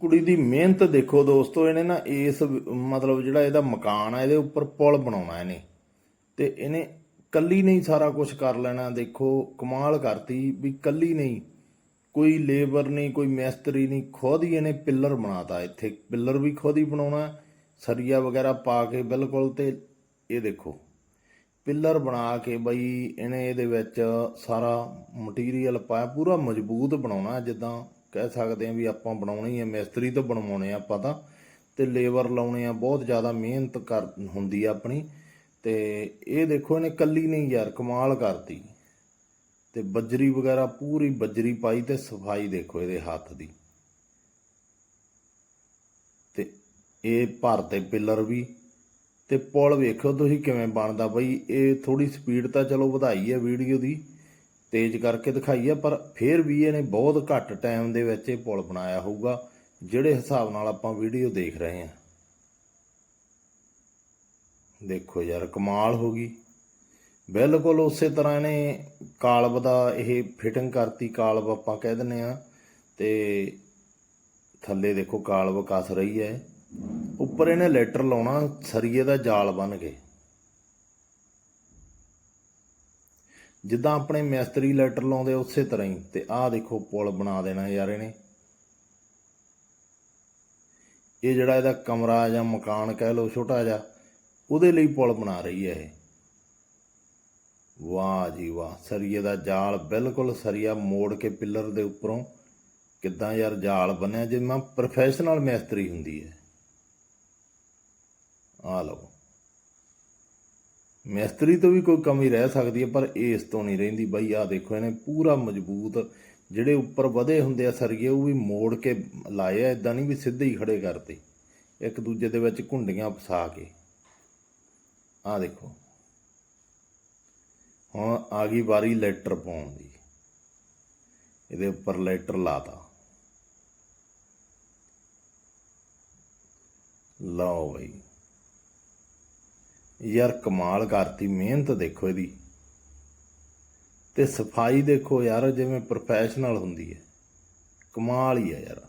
ਕੁੜੀ ਦੀ ਮਿਹਨਤ ਦੇਖੋ ਦੋਸਤੋ, ਇਹਨੇ ਨਾ ਇਸ ਮਤਲਬ ਜਿਹੜਾ ਇਹਦਾ ਮਕਾਨ ਆ, ਇਹਦੇ ਉੱਪਰ ਪੁਲ ਬਣਾਉਣਾ ਇਹਨੇ। ਤੇ ਇਹਨੇ ਕੱਲੀ ਨਹੀਂ ਸਾਰਾ ਕੁਝ ਕਰ ਲੈਣਾ, ਦੇਖੋ, ਕਮਾਲ ਕਰਤੀ ਵੀ ਕੱਲੀ ਨਹੀਂ। ਕੋਈ ਲੇਬਰ ਨਹੀਂ, ਕੋਈ ਮਿਸਤਰੀ ਨਹੀਂ, ਖੁਦ ਹੀ ਇਹਨੇ ਪਿੱਲਰ ਬਣਾਤਾ ਇੱਥੇ। ਪਿੱਲਰ ਵੀ ਖੁਦ ਹੀ ਬਣਾਉਣਾ, ਸਰੀਆ ਵਗੈਰਾ ਪਾ ਕੇ ਬਿਲਕੁਲ ਤੇ ਇਹ ਦੇਖੋ, ਪਿੱਲਰ ਬਣਾ ਕੇ ਬਈ ਇਹਨੇ ਇਹਦੇ ਵਿੱਚ ਸਾਰਾ ਮਟੀਰੀਅਲ ਪਾਇਆ, ਪੂਰਾ ਮਜ਼ਬੂਤ ਬਣਾਉਣਾ, ਜਿੱਦਾਂ ਕਹਿ ਸਕਦੇ ਆ ਵੀ ਆਪਾਂ ਬਣਾਉਣੀ ਹੈ, ਮਿਸਤਰੀ ਤੋਂ ਬਣਵਾਉਣੇ ਆ ਆਪਾਂ ਤਾਂ। ਤੇ ਲੇਬਰ ਲਾਉਣੇ ਆ, ਬਹੁਤ ਜ਼ਿਆਦਾ ਮਿਹਨਤ ਕਰ ਹੁੰਦੀ ਆ ਆਪਣੀ। ਤੇ ਇਹ ਦੇਖੋ, ਇਹਨੇ ਕੱਲੀ ਨਹੀਂ ਯਾਰ, ਕਮਾਲ ਕਰਤੀ। ਤੇ ਬੱਜਰੀ ਵਗੈਰਾ ਪੂਰੀ ਬੱਜਰੀ ਪਾਈ ਤੇ ਸਫ਼ਾਈ ਦੇਖੋ ਇਹਦੇ ਹੱਥ ਦੀ। ਤੇ ਇਹ ਭਰਤੇ ਪਿਲਰ ਵੀ। ਤੇ ਪੁਲ ਵੇਖੋ ਤੁਸੀਂ ਕਿਵੇਂ ਬਣਦਾ ਬਈ, ਇਹ ਥੋੜੀ ਸਪੀਡ ਤਾਂ ਚਲੋ ਵਧਾਈ ਹੈ ਵੀਡੀਓ ਦੀ। ਤੇਜ਼ ਕਰਕੇ ਦਿਖਾਈ ਹੈ ਪਰ ਫਿਰ ਵੀ ਇਹਨੇ ਬਹੁਤ ਘੱਟ ਟਾਈਮ ਦੇ ਵਿੱਚ ਇਹ ਪੁਲ ਬਣਾਇਆ ਹੋਊਗਾ, ਜਿਹੜੇ ਹਿਸਾਬ ਨਾਲ ਆਪਾਂ ਵੀਡੀਓ ਦੇਖ ਰਹੇ ਹਾਂ। ਦੇਖੋ ਯਾਰ, ਕਮਾਲ ਹੋ ਗਈ। ਬਿਲਕੁਲ ਉਸੇ ਤਰ੍ਹਾਂ ਇਹਨੇ ਕਾਲਬ ਦਾ ਇਹ ਫਿਟਿੰਗ ਕਰਤੀ, ਕਾਲਬ ਆਪਾਂ ਕਹਿ ਦਿੰਨੇ ਆ ਤੇ ਥੱਲੇ ਦੇਖੋ ਕਾਲਬ ਕੱਸ ਰਹੀ ਹੈ। ਉੱਪਰ ਇਹਨੇ ਲੈਟਰ ਲਾਉਣਾ, ਸਰੀਏ ਦਾ ਜਾਲ ਬਣ ਕੇ। ਜਿੱਦਾਂ ਆਪਣੇ ਮਿਸਤਰੀ ਲੈਟਰ ਲਾਉਂਦੇ ਉਸੇ ਤਰ੍ਹਾਂ ਹੀ, ਤੇ ਆਹ ਦੇਖੋ ਪੁਲ ਬਣਾ ਦੇਣਾ ਯਾਰ ਇਹਨੇ। ਇਹ ਜਿਹੜਾ ਇਹਦਾ ਕਮਰਾ ਜਾਂ ਮਕਾਨ ਕਹਿ ਲਓ ਛੋਟਾ ਜਿਹਾ, ਉਹਦੇ ਲਈ ਪੁਲ ਬਣਾ ਰਹੀ ਹੈ ਇਹ। ਵਾਹ ਜੀ ਵਾਹ, ਸਰੀਏ ਦਾ ਜਾਲ ਬਿਲਕੁਲ ਸਰੀਆ ਮੋੜ ਕੇ ਪਿੱਲਰ ਦੇ ਉੱਪਰੋਂ। ਕਿੱਦਾਂ ਯਾਰ ਜਾਲ ਬਣਿਆ ਜਿਵੇਂ ਪ੍ਰੋਫੈਸ਼ਨਲ ਮਿਸਤਰੀ ਹੁੰਦੀ ਹੈ। ਆ ਲਓ। ਮਿਸਤਰੀ ਤੋਂ ਵੀ ਕੋਈ ਕਮੀ ਰਹਿ ਸਕਦੀ ਹੈ, ਪਰ ਇਸ ਤੋਂ ਨਹੀਂ ਰਹਿੰਦੀ। ਬਈ ਆ ਦੇਖੋ, ਇਹਨੇ ਪੂਰਾ ਮਜ਼ਬੂਤ ਜਿਹੜੇ ਉੱਪਰ ਵਧੇ ਹੁੰਦੇ ਆ ਸਰਗੇ ਉਹ ਵੀ ਮੋੜ ਕੇ ਲਾਏ ਆ ਇਦਾਂ ਨਹੀਂ ਵੀ ਸਿੱਧੇ ਹੀ ਖੜੇ ਕਰਤੇ। ਇੱਕ ਦੂਜੇ ਦੇ ਵਿੱਚ ਘੁੰਡੀਆਂ ਫਸਾ ਕੇ। ਆ ਦੇਖੋ। ਹੁਣ ਆ ਗਈ ਵਾਰੀ ਲੈਟਰ ਪਾਉਣ ਦੀ। ਇਹਦੇ ਉੱਪਰ ਲੈਟਰ ਲਾਤਾ। ਲਓ ਬਈ। ਯਾਰ ਕਮਾਲ ਕਰਤੀ, ਮਿਹਨਤ ਦੇਖੋ ਇਹਦੀ। ਤੇ ਸਫ਼ਾਈ ਦੇਖੋ ਯਾਰ, ਜਿਵੇਂ ਪ੍ਰੋਫੈਸ਼ਨਲ ਹੁੰਦੀ ਹੈ। ਕਮਾਲ ਹੀ ਹੈ ਯਾਰ।